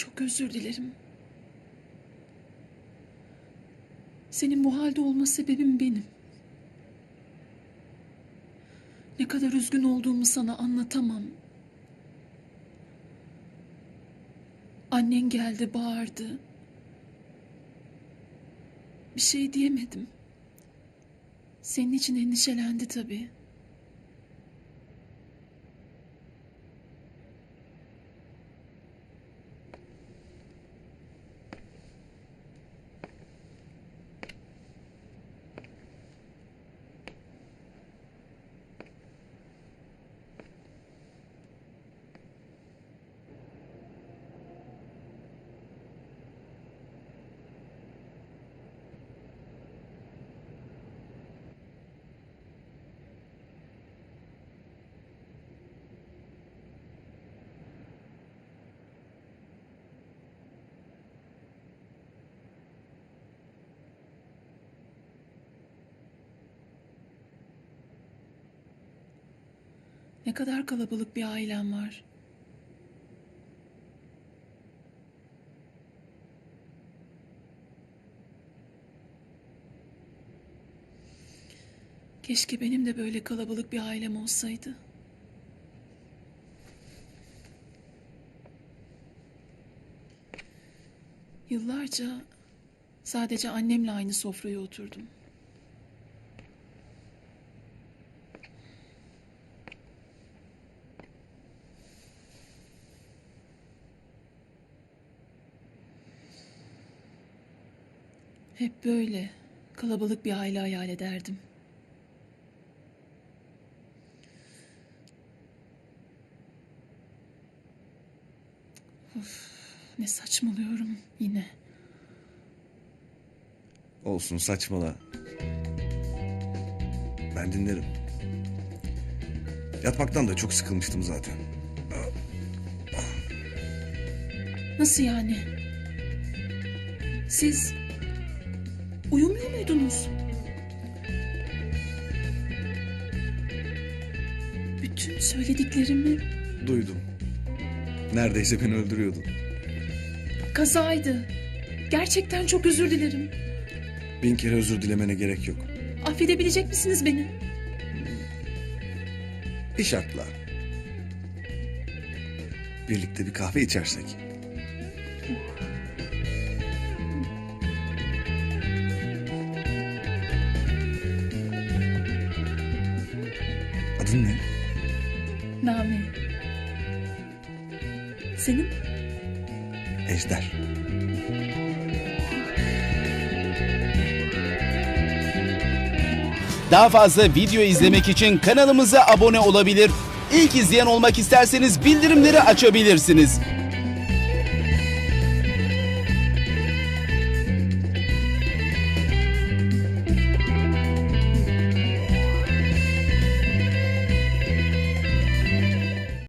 Çok özür dilerim. Senin bu halde olma sebebim benim. Ne kadar üzgün olduğumu sana anlatamam. Annen geldi, bağırdı. Bir şey diyemedim. Senin için endişelendi tabii. Ne kadar kalabalık bir ailem var. Keşke benim de böyle kalabalık bir ailem olsaydı. Yıllarca sadece annemle aynı sofraya oturdum. Hep böyle kalabalık bir aile hayal ederdim. Of, ne saçmalıyorum yine. Olsun saçmala. Ben dinlerim. Yatmaktan da çok sıkılmıştım zaten. Nasıl yani? Siz uyumuyor muydunuz? Bütün söylediklerimi Duydum. Neredeyse beni öldürüyordun. kazaydı. Gerçekten çok özür dilerim. Bin kere özür dilemene gerek yok. Affedebilecek misiniz beni? Bir şartla. Birlikte bir kahve içersek. Adın ne? Name. Senin? Ejder. Daha fazla video izlemek için kanalımıza abone olabilir. İlk izleyen olmak isterseniz bildirimleri açabilirsiniz.